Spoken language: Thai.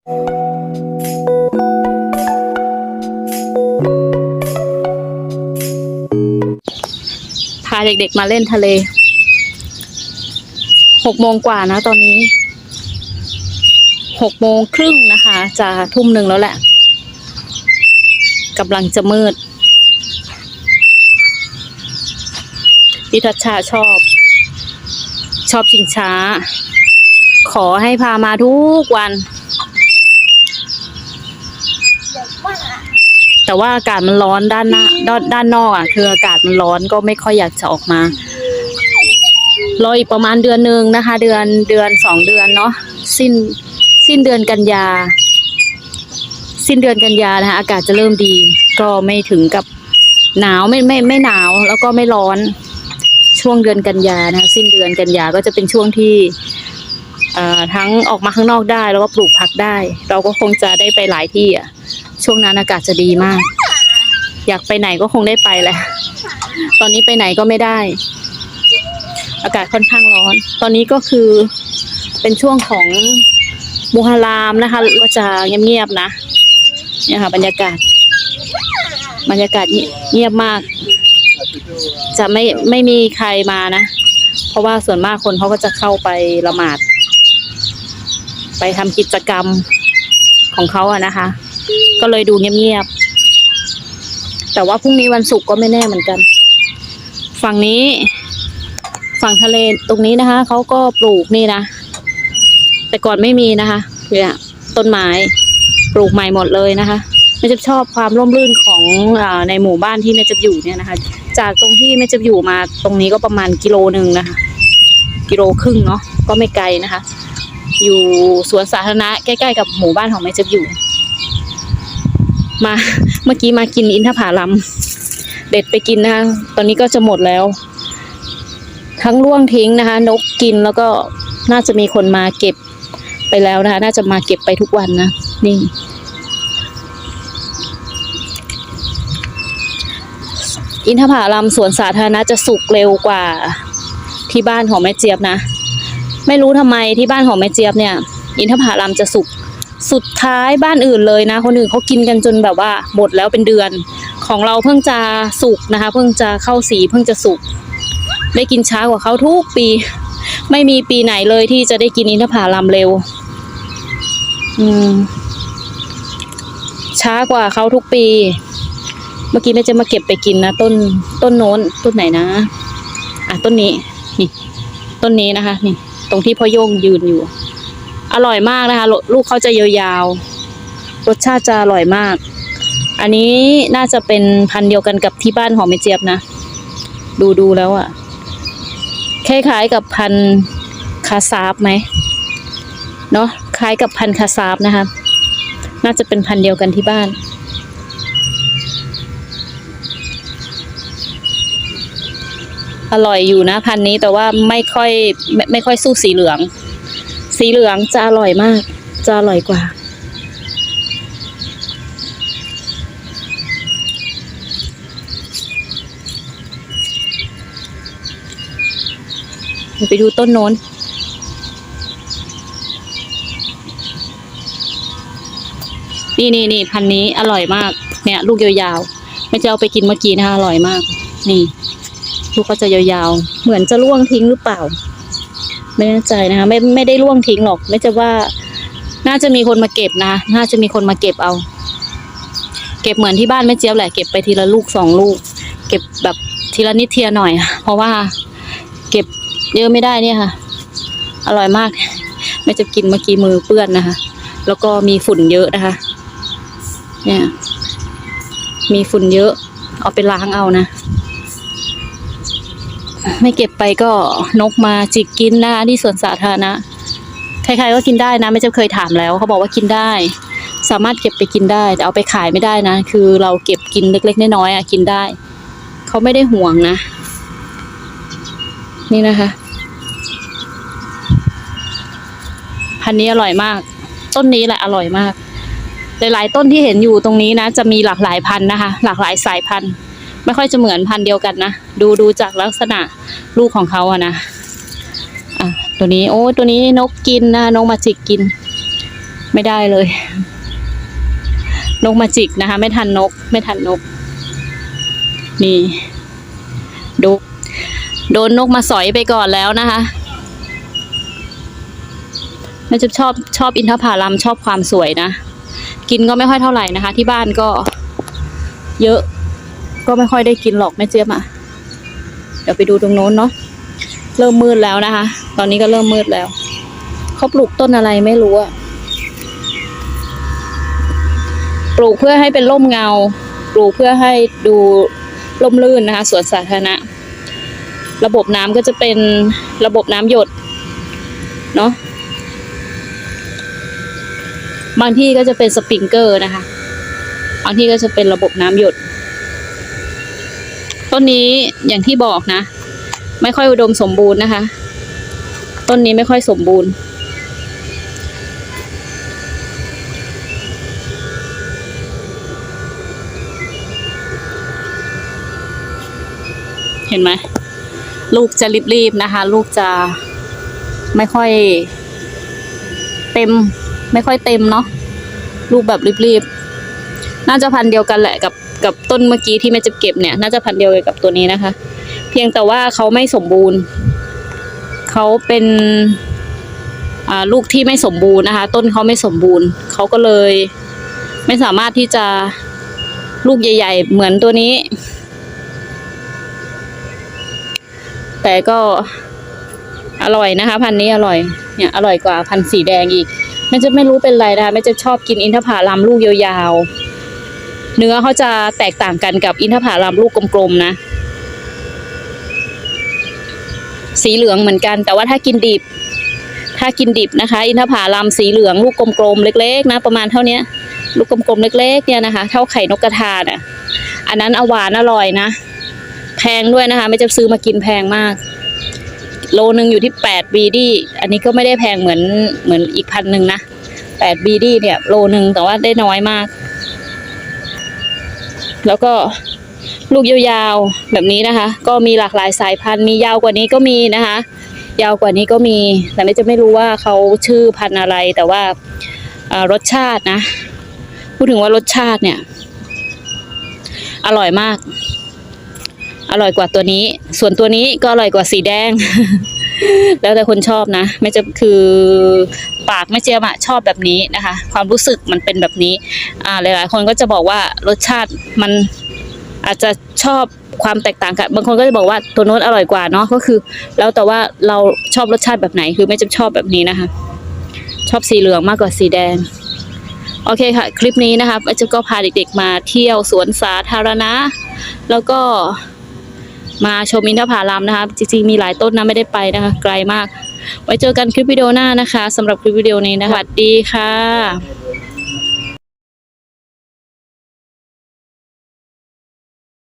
พาเด็กๆมาเล่นทะเล หกโมงกว่านะตอนนี้ หกโมงครึ่งนะคะ จะทุ่มหนึ่งแล้วแหละกำลังจะมืดพี่ทัชชาชอบ ชอบชิงช้า ขอให้พามาทุกวัน แต่ว่าอากาศมันร้อนด้านหน้าด้านด้านนอกอะ คืออากาศมันร้อนก็ไม่ค่อยอยากจะออกมารออีกประมาณเดือนหนึ่งนะคะ เดือนเดือนสองเดือนเนาะสิ้นสิ้นเดือนกันยา สิ้นเดือนกันยานะคะอากาศจะเริ่มดี ก็ไม่ถึงกับหนาวไม่ไม่ไม่หนาวแล้วก็ไม่ร้อนช่วงเดือนกันยานะคะสิ้นเดือนกันยาก็จะเป็นช่วงที่เอ่อทั้งออกมาข้างนอกได้แล้วก็ปลูกผักได้ เราก็คงจะได้ไปหลายที่อะ ช่วงนั้นอากาศจะดีมาก อยากไปไหนก็คงได้ไปแหละ ตอนนี้ไปไหนก็ไม่ได้ อากาศค่อนข้างร้อน ตอนนี้ก็คือเป็นช่วงของมุฮัรรามนะคะ ก็จะเงียบๆนะ เนี่ยค่ะ บรรยากาศ บรรยากาศเงียบมาก จะไม่ไม่มีใครมานะ เพราะว่าส่วนมากคนเขาก็จะเข้าไปละหมาด ไปทำกิจกรรมของเขาอะนะคะ ก็เลยดูเงียบๆ แต่ว่าพรุ่งนี้วันศุกร์ก็ไม่แน่เหมือนกัน ฝั่งนี้ ฝั่งทะเลตรงนี้นะคะ เขาก็ปลูกนี่นะ แต่ก่อนไม่มีนะคะเนี่ยต้นไม้ปลูกใหม่หมดเลยนะคะแม่จะชอบความร่มรื่นของอในหมู่บ้านที่แม่จะอยู่เนี่ยนะคะ จากตรงที่แม่จะอยู่มาตรงนี้ก็ประมาณกิโลหนึ่งนะคะ กิโลครึ่งเนาะก็ไม่ไกลนะคะ อยู่สวนสาธารณะใกล้ ๆ กับหมู่บ้านของแม่จะอยู่ มาเมื่อกี้มากินอินทผลัมเด็ดไปกินนะคะตอนนี้ก็จะหมดแล้ว ทั้งร่วงทิ้งนะคะ นกกินแล้วก็น่าจะมีคนมาเก็บไปแล้วนะคะ น่าจะมาเก็บไปทุกวันนะนี่ อินทผลัมสวนสาธารณะจะสุกเร็วกว่าที่บ้านของแม่เจี๊ยบนะ ไม่รู้ทำไมที่บ้านของแม่เจี๊ยบเนี่ย อินทผลัมจะสุก สุดท้ายบ้านอื่นเลยนะ คนอื่นเขากินกันจนแบบว่าหมดแล้วเป็นเดือน ของเราเพิ่งจะสุกนะคะ เพิ่งจะเข้าสีเพิ่งจะสุกได้กินช้ากว่าเขาทุกปี ไม่มีปีไหนเลยที่จะได้กินอินทผลัมเร็ว อืม ช้ากว่าเขาทุกปี เมื่อกี้แม่จะมาเก็บไปกินนะต้นต้นโน้นต้นไหนนะ อะต้นนี้นี่ ต้นนี้นะคะ นี่ ตรงที่พ่อโย่งยืนอยู่ อร่อยมากนะคะ ลูกเขาจะยาวๆ รสชาติจะอร่อยมาก อันนี้น่าจะเป็นพันธุ์เดียวกันกับที่บ้านของแม่เจี๊ยบนะ ดูดูแล้วอะคล้ายๆกับพันธุ์คาซาบไหม เนาะคล้ายกับพันธุ์คาซาบนะคะ น่าจะเป็นพันธุ์เดียวกันที่บ้านอร่อยอยู่นะพันนี้แต่ว่าไม่ค่อยไม่ไม่ค่อยสู้สีเหลือง สีเหลืองจะอร่อยมาก จะอร่อยกว่า ไปดูต้นโน้นนี่นี่นี่พันนี้อร่อยมาก เนี่ย ลูกยาวๆไม่จะเอาไปกินเมื่อกี้นะคะอร่อยมาก นี่ ลูกก็จะยาวๆ เหมือนจะร่วงทิ้งหรือเปล่า ไม่แน่ใจนะคะ ไม่ไม่ได้ร่วงทิ้งหรอก ไม่จะว่า น่าจะมีคนมาเก็บนะน่าจะมีคนมาเก็บเอา เก็บเหมือนที่บ้านแม่เจี๊ยบแหละเก็บไปทีละลูกสองลูก เก็บแบบทีละนิดทีละหน่อย เพราะว่า เก็บเยอะไม่ได้เนี่ยค่ะ อร่อยมากไม่จะกินเมื่อกี้มือเปื้อนนะคะ แล้วก็มีฝุ่นเยอะนะคะ เนี่ย มีฝุ่นเยอะ เอาไปล้างเอานะ ไม่เก็บไปก็นกมาจิกกินนะคะที่สวนสาธารณะใครๆก็กินได้นะไม่จะเคยถามแล้วเขาบอกว่ากินได้ สามารถเก็บไปกินได้แต่เอาไปขายไม่ได้นะ คือเราเก็บกินเล็กๆน้อยๆอะกินได้เขาไม่ได้ห่วงนะ นี่นะคะ พันนี้อร่อยมาก ต้นนี้แหละอร่อยมาก หลายๆต้นที่เห็นอยู่ตรงนี้นะ จะมีหลากหลายพันธุ์นะคะ หลากหลายสายพันธุ์ ไม่ค่อยจะเหมือนพันธุ์เดียวกันนะ ดูดูจากลักษณะลูกของเขาอะนะอะตัวนี้โอ้ตัวนี้นกกินนะนกมาจิกกิน ไม่ได้เลย นกมาจิกนะคะ ไม่ทันนก ไม่ทันนก นี่ดูโดนนกมาสอยไปก่อนแล้วนะคะแม่จะชอบชอบอินทผลัมชอบความสวยนะ กินก็ไม่ค่อยเท่าไหร่นะคะ ที่บ้านก็เยอะ ก็ไม่ค่อยได้กินหรอกแม่เจี๊ยบอะเดี๋ยวไปดูตรงโน้นเนาะเริ่มมืดแล้วนะคะ ตอนนี้ก็เริ่มมืดแล้วเขาปลูกต้นอะไรไม่รู้อะปลูกเพื่อให้เป็นร่มเงา ปลูกเพื่อให้ดูร่มรื่นนะคะสวนสาธารณะ ระบบน้ำก็จะเป็นระบบน้ำหยดเนาะบางที่ก็จะเป็นสปริงเกอร์นะคะ บางที่ก็จะเป็นระบบน้ำหยด ต้นนี้อย่างที่บอกนะ ไม่ค่อยอุดมสมบูรณ์นะคะ ต้นนี้ไม่ค่อยสมบูรณ์ เห็นไหมลูกจะรีบๆนะคะ ลูกจะไม่ค่อย เต็ม ไม่ค่อยเต็มเนาะลูกแบบรีบๆน่าจะพันเดียวกันแหละกับ กับต้นเมื่อกี้ที่แม่จะเก็บเนี่ย น่าจะพันเดียวกันกับตัวนี้นะคะ เพียงแต่ว่าเขาไม่สมบูรณ์เขาเป็นลูกที่ไม่สมบูรณ์นะคะ ต้นเขาไม่สมบูรณ์เขาก็เลย ไม่สามารถที่จะลูกใหญ่ ๆ เหมือนตัวนี้ แต่ก็อร่อยนะคะ พันนี้อร่อยเนี่ยอร่อยกว่าพันสีแดงอีกแม่จะไม่รู้เป็นไรนะคะแม่จะชอบกินอินทผลัมลูกยาวๆ เนื้อเขาจะแตกต่างกันกับอินทผลัมลูกกลมๆนะ สีเหลืองเหมือนกัน แต่ว่าถ้ากินดิบ ถ้ากินดิบนะคะ อินทผลัมสีเหลืองลูกกลมๆเล็ก ๆ นะ ประมาณเท่าเนี้ยลูกกลมๆเล็ก ๆ เนี่ยนะคะ เท่าไข่นกกระทาน่ะ อันนั้นอาหวานอร่อยนะ แพงด้วยนะคะ ไม่จะซื้อมากินแพงมาก โลนึงอยู่ที่แปดบีดีอันนี้ก็ไม่ได้แพงเหมือนเหมือนอีกพันหนึ่งนะแปดบีดีเนี่ย โลนึงแต่ว่าได้น้อยมาก แล้วก็ลูกยาวๆแบบนี้นะคะ ก็มีหลากหลายสายพันธุ์มียาวกว่านี้ก็มีนะคะ ยาวกว่านี้ก็มี แต่ไม่จะไม่รู้ว่าเขาชื่อพันธุ์อะไร แต่ว่ารสชาตินะ พูดถึงว่ารสชาติเนี่ย อร่อยมาก อร่อยกว่าตัวนี้ ส่วนตัวนี้ก็อร่อยกว่าสีแดง แล้วแต่คนชอบนะไม่จะคือปากไม่เจียมอะชอบแบบนี้นะคะ ความรู้สึกมันเป็นแบบนี้อ่าหลาย ๆ คนก็จะบอกว่ารสชาติมันอาจจะชอบความแตกต่างกัน บางคนก็จะบอกว่าตัวโน้นอร่อยกว่าเนาะก็คือ แล้วแต่ว่าเราชอบรสชาติแบบไหนคือไม่จะชอบแบบนี้นะคะ ชอบสีเหลืองมากกว่าสีแดงโอเคค่ะ คลิปนี้นะคะป้าจะก็พาเด็กๆมาเที่ยวสวนสาธารณะ แล้วก็ มาชมอินทผลัมนะคะ จริงๆมีหลายต้นนะไม่ได้ไปนะคะ ไกลมาก ไว้เจอกันคลิปวิดีโอหน้านะคะสำหรับคลิปวิดีโอนี้นะคะสวัสดีค่ะ